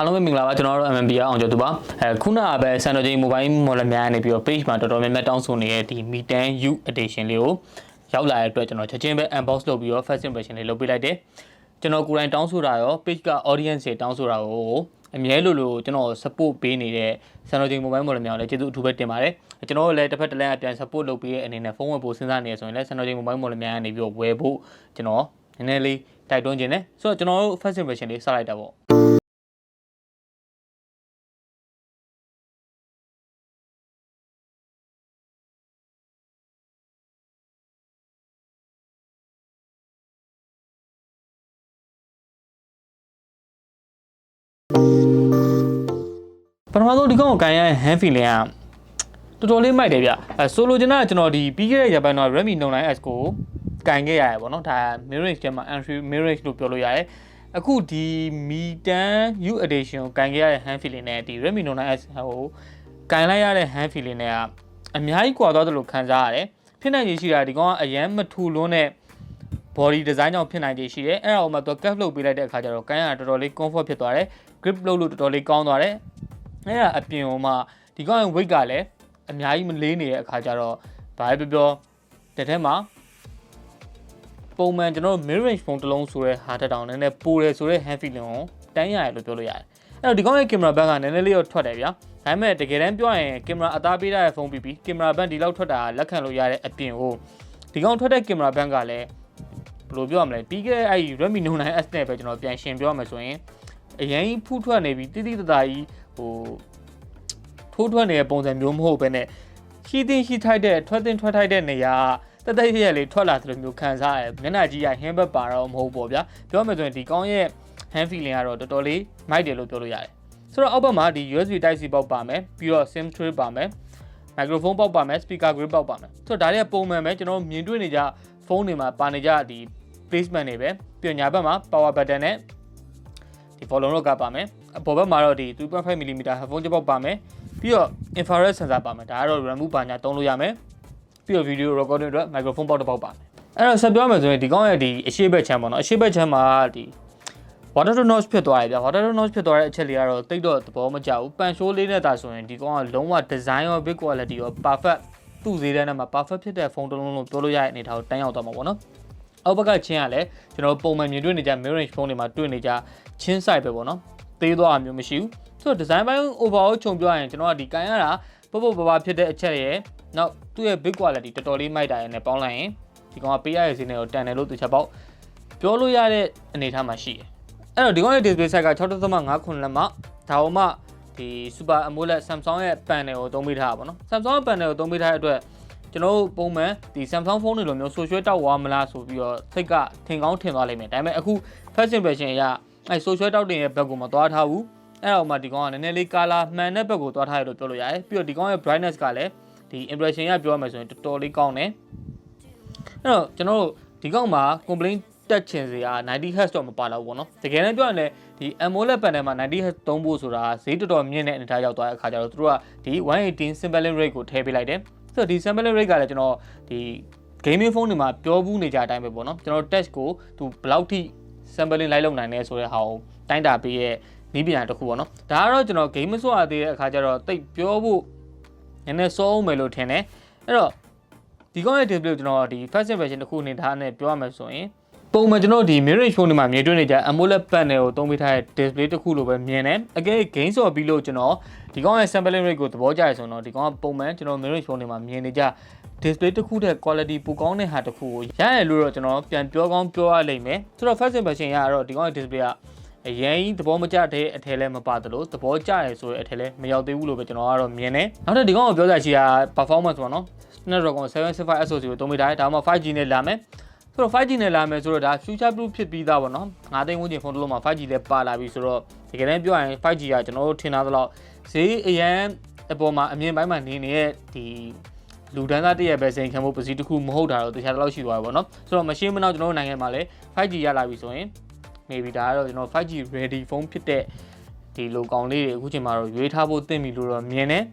အားလုံးပဲမင်္ဂလာပါကျွန်တော်တို့ MMB အောင်ကျော်သူပါအဲခုနကပဲစံတော်ချိန် mobile model များနေပြီးတော့ page မှာတော်တော်များများတောင်းဆိုနေတဲ့ဒီ Mi 10 U edition လေးကိုရောက်လာတဲ့အတွက်ကျွန်တော်ချက်ချင်းပဲ unbox လုပ်ပြီးတော့ first impression လေးလုပ်ပေးလိုက်တယ်ကျွန်တော်ကိုယ်တိုင်တောင်းဆိုတာရော page က audience တွေတောင်းဆိုတာကိုအမြဲလိုလိုကျွန်တော် support ပေးနေတဲ့စံတော်ချိန် mobile model များကိုလည်းကျေးဇူးအထူးပဲတင်ပါတယ်ကျွန်တော်တို့လည်းတစ်ဖက်တစ်လမ်းအပြန် support လုပ်ပေးတဲ့အနေနဲ့ဖုန်းဝယ်ဖို့စဉ်းစားနေရဆိုရင်လည်းစံတော်ချိန် mobile model များကနေပြီးတော့ဝယ်ဖို့ကျွန်တော်နည်းနည်းလေးတိုက်တွန်းခြင်းနဲ့ဆိုတော့ကျွန်တော်တို့ first impression လေးစလိုက်တာပေါ့ ပထမဆုံးဒီကောင်ကိုကန်ရတဲ့ hand feeling ကတော်တော်လေးမိုက်တယ်ဗျအဲဆိုလိုချင်တာကကျွန်တော်ဒီပြီးခဲ့တဲ့ရပိုင်းတော့ Redmi Note 9S ကိုကန်ခဲ့ရတယ်ပေါ့နော်ဒါ mirrorless ထဲမှာ entry mirrorless လို့ပြောလို့ရတယ်အခုဒီ Mi 10 U edition ကိုကန်ခဲ့ရတဲ့ hand feeling နဲ့ဒီ Redmi Note 9S ဟိုကန်လိုက်ရတဲ့ hand feeling နဲ့ကအများကြီးကွာသွားတယ်လို့ခံစားရတယ်ဖြစ်နိုင်ခြေရှိတာဒီကောင်ကအရန်မထူလွန်းတဲ့ body design ကြောင့်ဖြစ်နိုင်ခြေရှိတယ်အဲ့ဒါကိုမှသူ cap လုပ်ပေးလိုက်တဲ့အခါကျတော့ကန်ရတာတော်တော်လေး comfort ဖြစ်သွားတယ် grip လုပ်လို့တော်တော်လေးကောင်းသွားတယ်အဲ့ဒါအပြင်ဟိုမှာဒီကောင်ရဲ့ weight ကလည်းအများကြီးမလေးနေတဲ့အခါကျတော့ဘာပဲပြောပြောတစ်ထက်မှာပုံမှန်ကျွန်တော်တို့ mid range phone တစ်လုံးဆိုတဲ့ဟာတက်တောင်နည်းနည်းပိုတယ်ဆိုတဲ့ hand feeling ကိုတန်းရတယ်လို့ပြောလို့ရတယ်အဲ့တော့ဒီကောင်ရဲ့ camera back ကနည်းနည်းလေးတော့ထွက်တယ်ဗျာဒါပေမဲ့တကယ်တမ်းပြောရင် camera အသားပေးတဲ့ဖုန်းပြီးပြီး camera back ဒီလောက်ထွက်တာလက်ခံလို့ရတဲ့အပြင်ကိုဒီကောင်ထွက်တဲ့ camera back ကလည်းဘယ်လိုပြောရမလဲပြီးခဲ့တဲ့အဲ့ဒီ Redmi Note 9S နဲ့ပဲကျွန်တော်ပြန်ရှင်ပြောရမယ်ဆိုရင် အရင်ဖူးထွက်နေပြီးတိတိတသားကြီးဟိုထိုးထွက်နေတဲ့ပုံစံမျိုးမဟုတ်ဘဲနဲ့ရှိတင်ရှိထိုက်တဲ့ထွက်တင်ထွက်ထိုက်တဲ့နေရာတသက်ရရလေးထွက်လာသလိုမျိုးခံစားရတယ်မျက်နှာကြီးကဟင်းဘက်ပါတော့မဟုတ်ပေါ့ဗျာပြောမယ်ဆိုရင်ဒီကောင်းရဲ့ hand feeling ကတော့တော်တော်လေးမိုက်တယ်လို့ပြောလို့ရတယ်ဆိုတော့အောက်ဘက်မှာဒီ USB Type C ပေါက်ပါမယ်ပြီးတော့ SIM tray ပါမယ် microphone ပေါက်ပါမယ် speaker grip ပေါက်ပါမယ်ဆိုတော့ဒါတွေကပုံမှန်ပဲကျွန်တော်မြင်တွေ့နေကြဖုန်းတွေမှာပါနေကြဒီ placement တွေပဲပြီးတော့ညာဘက်မှာ power button နဲ့ ဒီ volume rock ကပါမယ်အပေါ်ဘက်မှာတော့ဒီ 3.5mm headphone jack ပေါက်ပါမယ်ပြီးတော့ infrared sensor ပါမယ်ဒါကတော့ RAM ပါညာသုံးလို့ရမယ်ပြီးတော့ video recording အတွက် microphone ပေါက်တစ်ပေါက်ပါမယ်အဲ့တော့ဆက်ပြောမယ်ဆိုရင်ဒီကောင်းရဲ့ဒီအရှိဘက်ချမ်းပေါ့နော်အရှိဘက်ချမ်းမှာဒီ water to notch ဖြစ်သွားတယ်ဗျ water to notch ဖြစ်သွားတဲ့အချက်လေးကတော့တိတ်တော့သဘောမကျဘူးပန်ရှိုးလေးနဲ့တာဆိုရင်ဒီကောင်ကလုံးဝ design ရော big quality ရော perfect သူ့ဈေးတန်းထဲမှာ perfect ဖြစ်တဲ့ဖုန်းတစ်လုံးလုံးပြောလို့ရတဲ့အနေထားကိုတန်းရောက်သွားမှာပေါ့နော် အောက်ဘက်ကချင်းကလည်းကျွန်တော်ပုံမှန်မြင်တွေ့နေကြ mid range ဖုန်းတွေမှာတွေ့နေကြချင်း size ပဲပေါ့နော်သေးသွားတာမျိုးမရှိဘူးဆိုတော့ design ပိုင်း overall ခြုံပြောရရင်ကျွန်တော်ကဒီကန်ရတာပုတ်ပုတ်ပပဖြစ်တဲ့အချက်ရယ်နောက်သူ့ရဲ့ big quality တော်တော်လေးမိုက်တာရယ်နဲ့ပေါင်းလိုက်ရင်ဒီကောင်ကပေးရရဲ့ဈေးနဲ့ကိုတန်တယ်လို့သူချက်ပေါက်ပြောလို့ရတဲ့အနေထားမှာရှိတယ်အဲ့တော့ဒီကောင်ရဲ့ display size က6.59လက်မှဒါအောင်မှဒီ Super AMOLED Samsung ရဲ့ panel ကိုသုံးပေးထားတာပေါ့နော် Samsung ရဲ့ panel ကိုသုံးပေးထားတဲ့အတွက် ကျွန်တော်တို့ပုံမှန်ဒီ Samsung ဖုန်းတွေလိုမျိုးဆိုရွှဲတောက်သွားမလားဆိုပြီးတော့စိတ်ကထင်ကောင်းထင်သွားလိမ့်မယ်ဒါပေမဲ့အခု first impression အရအဲဆိုရွှဲတောက်တင်ရဲ့ဘက်ကိုမသွားထားဘူးအဲ့တော့မှဒီကောင်ကနည်းနည်းလေး color မှန်တဲ့ဘက်ကိုသွားထားရလို့ပြောလို့ရတယ်ပြီးတော့ဒီကောင်ရဲ့ brightness ကလည်းဒီ impression ရပြောရမယ်ဆိုရင်တော်တော်လေးကောင်းတယ်အဲ့တော့ကျွန်တော်တို့ဒီကောင်မှာ complaint တက်ချင်စရာ90 Hz တော့မပါတော့ဘူးပေါ့နော်တကယ်တမ်းပြောရင်လည်းဒီ AMOLED panel မှာ90 Hz သုံးဖို့ဆိုတာဈေးတော်တော်မြင့်တဲ့အနေအထားရောက်သွားတဲ့အခါကျတော့သူတို့ကဒီ118 sampling rate ကိုထည့်ပေးလိုက်တယ် ဆိုတော့ဒီ sampling rate ကလည်းကျွန်တော်ဒီ gaming phone တွေမှာပြောဘူးနေကြအတိုင်းပဲပေါ့နော်ကျွန်တော် test ကိုသူဘယ်လောက်ထိ sampling လိုက်လုပ်နိုင်လဲဆိုတဲ့ဟာကိုတိုင်းတာပေးရဲ့နီးပညာတစ်ခုပေါ့နော်ဒါကတော့ကျွန်တော် game မဆိုရသေးတဲ့အခါကျတော့တိတ်ပြောဖို့နည်းနည်းစောအောင်မယ်လို့ထင်တယ်အဲ့တော့ဒီကောင်းရဲ့ display ကိုကျွန်တော်ဒီ first version တစ်ခုအနေထားနဲ့ပြောရမယ်ဆိုရင် ပုံမှန်ကျွန်တော်ဒီ mirror phone တွေမှာမြင်တွေ့နေကြ AMOLED panel ကိုသုံးပေးထားတဲ့ display တစ်ခုလိုပဲမြင်တယ်အကဲ gain ဆော်ပြီးလို့ကျွန်တော်ဒီကောင်ရဲ့ sampling rate ကိုသဘောကျရဆိုတော့ဒီကောင်ကပုံမှန်ကျွန်တော် mirror phone တွေမှာမြင်နေကြ display တစ်ခုတည်း quality ပိုကောင်းတဲ့ဟာတစ်ခုကိုရရတယ်လို့တော့ကျွန်တော်ပြန်ပြောကောင်းပြောရလိမ့်မယ်ဆိုတော့ first impression ရတော့ဒီကောင်ရဲ့ display ကအရင်သဘောမကျတဲ့အထည်လည်းမပါသလိုသဘောကျတယ်ဆိုတဲ့အထည်လည်းမရောက်သေးဘူးလို့ပဲကျွန်တော်ကတော့မြင်တယ်နောက်ထပ်ဒီကောင်ကိုပြောကြချင်တာ performance ပေါ့နော် Snapdragon 765 SoC ကိုသုံးပေးထားတယ်ဒါမှ 5G နဲ့လာမယ် ဆိုတော့ 5G နဲ့လာမယ်ဆိုတော့ဒါ future proof ဖြစ်ပြီးသားပေါ့နော်9သိန်းဝန်းကျင်ဖုန်းတစ်လုံးမှာ 5G လည်းပါလာပြီဆိုတော့တကယ်တမ်းပြောရရင် 5G ကကျွန်တော်တို့ထင်ထားသလောက်ဈေးအရန်အပေါ်မှာအမြင်ပိုင်းမှာနေနေတဲ့ဒီလူဒန်းသားတရက်ပဲစိန်ခံဖို့ပစ္စည်းတစ်ခုမဟုတ်တာတော့တခြားတစ်လောက်ရှိသွားပြီပေါ့နော်ဆိုတော့မရှင်းမနောက်ကျွန်တော်တို့နိုင်ငံမှာလည်း 5G ရလာပြီဆိုရင် maybe ဒါကတော့ကျွန်တော် 5G ready phone ဖြစ်တဲ့ဒီလိုကောင်လေးတွေအခုချိန်မှာတော့ရွေးထားဖို့သင့်ပြီလို့တော့မြင်တယ်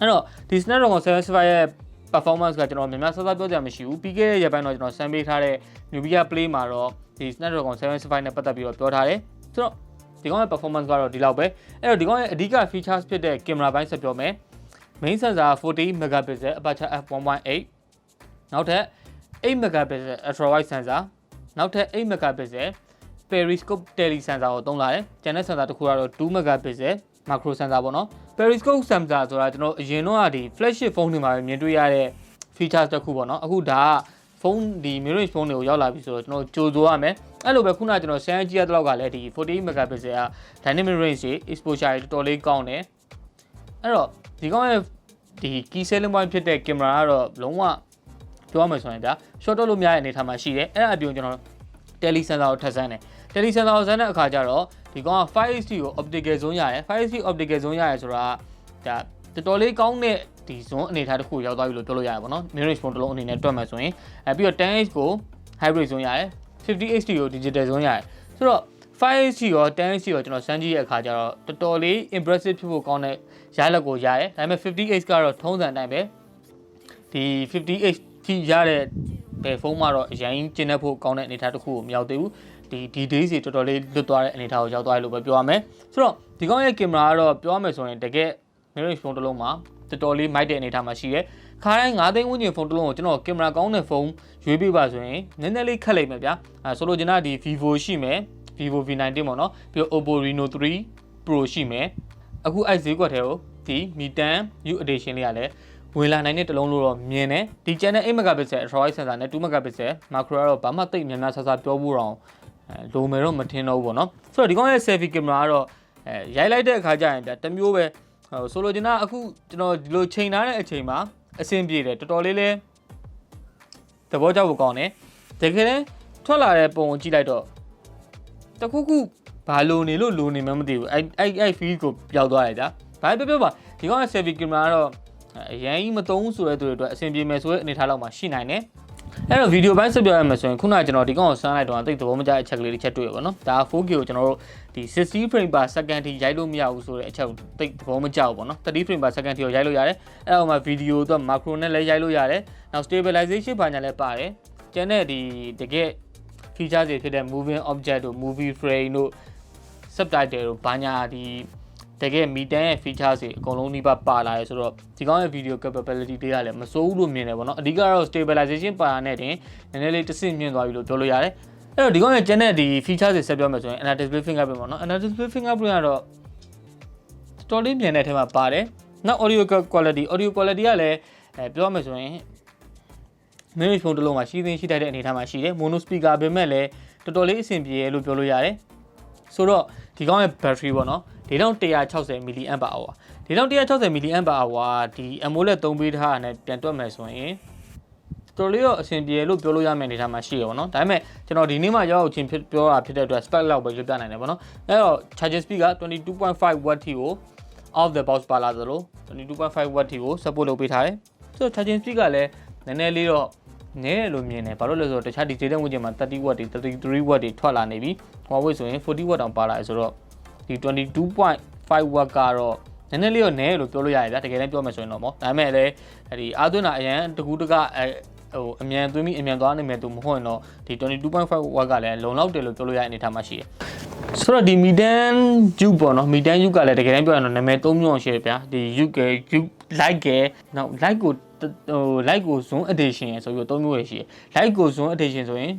အဲ့တော့ဒီ Snapdragon 765ရဲ့ performance ကကျွန်တော်များများစောစောပြောကြမရှိဘူးပြီးခဲ့တဲ့ရက်ပိုင်းတော့ကျွန်တော်စမ်းပေးထားတဲ့ Nubia Play မှာတော့ဒီ Snapdragon 765နဲ့ပတ်သက်ပြီးတော့ပြောထားတယ်ဆိုတော့ဒီဒီကောင်ရဲ့ performance ကတော့ဒီလောက်ပဲအဲ့တော့ဒီကောင်ရဲ့အဓိက features ဖြစ်တဲ့ camera ဘိုင်းဆက်ပြောမယ် main sensor 40 megapixel aperture f1.8 နောက်ထပ်8 megapixel ultra wide sensor နောက်ထပ်8 megapixel periscope tele sensor ကိုသုံးလာတယ်ကျန်တဲ့ sensor တစ်ခုကတော့2 megapixel macro sensor ပေါ့နော် periscope sensor ဆိုတာကျွန်တော်အရင်တော့ဒီ flagship phone တွေမှာပဲမြင်တွေ့ရတဲ့ features တစ်ခုပေါ့နော်အခုဒါကဖုန်းဒီ mirror phone တွေကိုရောက်လာပြီဆိုတော့ကျွန်တော်ကြိုဆိုရမယ်အဲ့လိုပဲခုနကကျွန်တော် Samsung ကြီးရတဲ့လောက်ကလည်းဒီ48 megapixel က dynamic range တွေ exposure တွေတော်တော်လေးကောင်းတယ်အဲ့တော့ဒီကောင်ရဲ့ဒီ key selling point ဖြစ်တဲ့ camera ကတော့လုံးဝပြောရမယ်ဆိုရင်ဒါ short တော့လို့မရတဲ့အနေအထားမှာရှိတယ်အဲ့ဒါအပြင်ကျွန်တော် tele sensor ကိုထပ်ဆန်းတယ် tele sensor ကိုဆန်းတဲ့အခါကျတော့ဒီကောင်က 5HD ကို optical zone ရတယ် 5HD optical zone ရတယ်ဆိုတာဒါတော်တော်လေးကောင်းတဲ့ဒီ zone အနေအထားတစ်ခုရောက်သွားပြီလို့ပြောလို့ရတယ်ပေါ့နော် mirror phone တစ်လုံးအနေနဲ့တွက်မယ်ဆိုရင်အဲပြီးတော့ 10H ကို hybrid zone ရတယ် 50HD ကို digital zone ရတယ်ဆိုတော့ 5HD ရော 10HD ရောကျွန်တော်စမ်းကြည့်တဲ့အခါကျတော့တော်တော်လေး impressive ဖြစ်ဖို့ကောင်းတဲ့ရလဒ်ကိုရတယ်ဒါပေမဲ့ 50H ကတော့ထုံးစံအတိုင်းပဲဒီ 50H ထိရတဲ့ဘယ်ဖုန်းမှတော့အရင်ကျင်းတဲ့ဖို့ကောင်းတဲ့အနေအထားတစ်ခုကိုမရောက်သေးဘူး ဒီဒီ days တွေတော်တော်လေးလွတ်သွားတဲ့အနေအထားကိုရောက်သွားတယ်လို့ပဲပြောရမယ်ဆိုတော့ဒီကောင်းရဲ့ကင်မရာကတော့ပြောရမယ်ဆိုရင်တကယ် mirror phone တစ်လုံးမှာတော်တော်လေးမိုက်တဲ့အနေအထားမှာရှိရဲခါတိုင်း9သိန်းဝန်းကျင်ဖုန်းတစ်လုံးကိုကျွန်တော်ကင်မရာကောင်းတဲ့ဖုန်းရွေးပေးပါဆိုရင်နည်းနည်းလေးခက်လိမ့်မယ်ဗျာအဲဆိုလိုချင်တာဒီ Vivo ရှိမယ် Vivo V90 ပေါ့နော်ပြီးတော့ Oppo Reno 3 Pro ရှိမယ်အခုအဲ့ဈေးကွက်ထဲကိုဒီ Mi 10 U edition လေးကလည်းဝင်လာနိုင်တဲ့တစ်လုံးလို့တော့မြင်တယ်ဒီ channel 8 megapixel ultra wide sensor နဲ့2 megapixel macro ကတော့ဘာမှတိတ်များများဆဆပြောဖို့တော့အဲ လိုမယ်တော့မထင်တော့ဘူးပေါ့နော်ဆိုတော့ဒီကောင်ရဲ့ selfie camera ကတော့အဲရိုက်လိုက်တဲ့အခါကျရင်ဗျတစ်မျိုးပဲဟိုဆိုလိုချင်တာအခုကျွန်တော်ဒီလိုချိန်ထားတဲ့အချိန်မှာအဆင်ပြေတယ်တော်တော်လေးလေးသဘောကျဖို့ကောင်းတယ်တကယ်လည်းထွက်လာတဲ့ပုံကိုကြည့်လိုက်တော့တခုခုဘာလိုနေလို့လိုနေမှမသိဘူးအဲ့အဲ့အဲ့ feel ကိုပျောက်သွားတယ်ဗျာဘာပဲပြောပါဒီကောင်ရဲ့ selfie camera ကတော့အရင်ကြီးမသုံးဆိုတဲ့သူတွေအတွက်အဆင်ပြေမယ်ဆိုတဲ့အနေထားလောက်မှာရှိနိုင်တယ် အဲ့တော့ဗီဒီယိုပိုင်းဆက်ပြောရမယ်ဆိုရင်ခုနကကျွန်တော်ဒီကောင်ကိုစမ်းလိုက်တော့တိတ်သဘောမကျတဲ့အချက်ကလေးတစ်ချက်တွေ့ရပါတော့ဒါ 4K ကိုကျွန်တော်တို့ဒီ60 frame per second ထိရိုက်လို့မရဘူးဆိုတဲ့အချက်ကိုတိတ်သဘောမကျဘူးပေါ့နော်30 frame per second ထိကိုရိုက်လို့ရတယ်အဲ့တော့မှဗီဒီယိုတော့ macro နဲ့လည်းရိုက်လို့ရတယ်နောက် stabilization ဘာညာလည်းပါတယ်ကျန်တဲ့ဒီတကယ် feature တွေဖြစ်တဲ့ moving object တို့ movie frame တို့ subtitle တို့ဘာညာဒီ တကယ်မီတန်ရဲ့ features တွေအကုန်လုံးနှိပါပါလာရဲဆိုတော့ဒီကောင်းရဲ့ video capability တွေကလည်းမစိုးဘူးလို့မြင်တယ်ပေါ့နော်အဓိကတော့ stabilization ပါတာနဲ့တင်နည်းနည်းလေးတစ်ဆင့်မြင့်သွားပြီလို့ပြောလို့ရတယ်အဲ့တော့ဒီကောင်းရဲ့ကျန်တဲ့ဒီ features တွေဆက်ပြောမယ်ဆိုရင် anti display fingerprint ပေါ့နော် anti display fingerprint ကတော့တော်လေးမြင်တဲ့အထက်မှာပါတယ်နောက် audio quality audio quality ကလည်းအဲပြောမယ်ဆိုရင် mirror phone တစ်လုံးမှာရှိသင်းရှိတတ်တဲ့အနေအထားမှာရှိတယ် mono speaker ပဲမဲ့လည်းတော်တော်လေးအဆင်ပြေရလို့ပြောလို့ရတယ် ဆိုတော့ဒီကောင်းရဲ့ battery ပေါ့နော်ဒီတော့160 mAh ဒီတော့160 mAh ဒီ AMOLED သုံးပေးထားတာနဲ့ပြန်တွက်မယ်ဆိုရင်တော်လေးတော့အဆင်ပြေလို့ပြောလို့ရမယ့်အနေအထားမှာရှိရပါတော့ဒါပေမဲ့ကျွန်တော်ဒီနေ့မှရောက်ရောက်ချင်းဖြစ်ပြောတာဖြစ်တဲ့အတွက် spec လောက်ပဲပြပြနိုင်တယ်ပေါ့နော်အဲ့တော့ charging speed က22.5 watt ထိကို off the box ပါလာသလို22.5 watt ထိကို support လုပ်ပေးထားတယ်ဆိုတော့ charging speed ကလည်းနည်းနည်းလေးတော့ နည်းတယ်လို့မြင်တယ်ဘာလို့လဲဆိုတော့တခြားဒီ data ဝန်းကျင်မှာ30 watt တွေ33 watt တွေထွက်လာနေပြီ Huawei ဆိုရင်40 watt တောင်ပါလာတယ်ဆိုတော့ဒီ22.5 watt ကတော့နည်းနည်းလေးတော့နည်းလို့ပြောလို့ရတယ်ဗျာတကယ်တမ်းပြောမယ်ဆိုရင်တော့ပေါ့ဒါပေမဲ့လည်းဒီအာသွင်းတာအရန်တကူတကအဲဟိုအမြန်သွင်းပြီးအမြန်သွားနိုင်မယ်သူမဟုတ်ရင်တော့ဒီ22.5 watt ကလည်းလုံလောက်တယ်လို့ပြောလို့ရတဲ့အနေအထားမှာရှိတယ်ဆိုတော့ဒီ Midan Juke ပေါ့နော် Midan Juke ကလည်းတကယ်တမ်းပြောရင်တော့နာမည်၃မျိုးရှိတယ်ဗျာဒီ Juke က Juke Light ကနောက် Light ကိုဟို Light ကို Zoom Edition ဆိုပြီးတော့၃မျိုးရရှိတယ် Light ကို Zoom Edition ဆိုရင်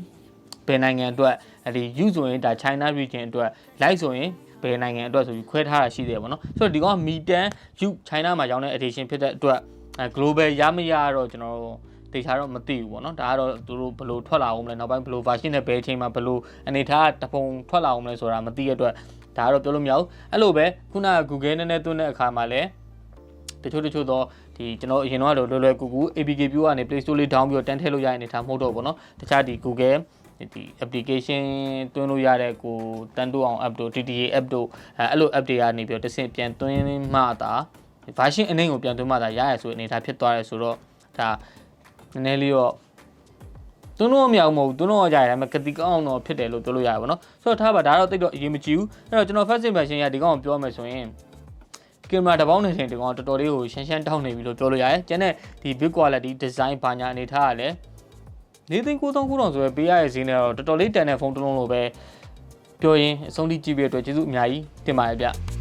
ဘယ်နိုင်ငံအတွက်ဒီ U ဆိုရင်ဒါ China region အတွက် Light ဆိုရင်ဘယ်နိုင်ငံအတွက်ဆိုပြီးခွဲထားတာရှိတယ်ပေါ့နော်ဆိုတော့ဒီကောင်က Mi 10 U China မှာရောင်းတဲ့ edition ဖြစ်တဲ့အတွက် global ရမရတော့ကျွန်တော်တို့တေချာတော့မသိဘူးပေါ့နော်ဒါကတော့သူတို့ဘယ်လိုထွက်လာအောင်မလဲနောက်ပိုင်းဘယ်လို version နဲ့ဘယ်အချိန်မှာဘယ်လိုအနေထားတပုံထွက်လာအောင်မလဲဆိုတာမသိရတဲ့အတွက်ဒါကတော့ပြောလို့မရဘူးအဲ့လိုပဲခုနက Google နဲ့နဲ့သွင်းတဲ့အခါမှာလည်းတ ချို့တချို့တော့ဒီကျွန်တော်အရင်တော့လွယ်လွယ်ကူကူ APK view ကနေ Play Store လေး down ပြီးတော့တန်းထည့်လို့ရတဲ့အနေထားမဟုတ်တော့ဘူးเนาะတခြားဒီ Google ဒီ application တွင်းလို့ရတဲ့ကိုတန်းတိုးအောင် app တို့ TTA app တို့အဲအဲ့လို app တွေကနေပြီးတော့တစ်ဆင့်ပြန်သွင်းမှသာ version အနှိမ့်ကိုပြန်သွင်းမှသာရရဆိုတဲ့အနေအထားဖြစ်သွားတယ်ဆိုတော့ဒါနည်းနည်းလေးတော့သွင်းလို့မရဘူးမဟုတ်ဘူးသွင်းလို့ကြရတယ်ဒါပေမဲ့ကတိကောင်းတော့ဖြစ်တယ်လို့ပြောလို့ရတယ်ဗောနော်ဆိုတော့ထားပါဒါတော့တိတ်တော့အရေးမကြီးဘူးအဲ့တော့ကျွန်တော် first impression ရဒီကောင်ကိုပြောမယ်ဆိုရင် ကင်မရာတစ်ပေါင်းနဲ့တင်ဒီကောင်တော်တော်လေးကိုရှန်းရှန်းတောင်းနေပြီလို့ပြောလို့ရတယ်ကျန်တဲ့ဒီ big quality design ဘာညာအနေထားကလည်း၄သိန်း9000ခုတောင်ဆိုပဲပေးရတဲ့ဈေးနဲ့တော့တော်တော်လေးတန်တဲ့ဖုန်းတစ်လုံးလိုပဲပြောရင်အဆုံးထိကြည့်ပြီးတဲ့အတွက်ကျေးဇူးအများကြီးတင်ပါတယ်ဗျ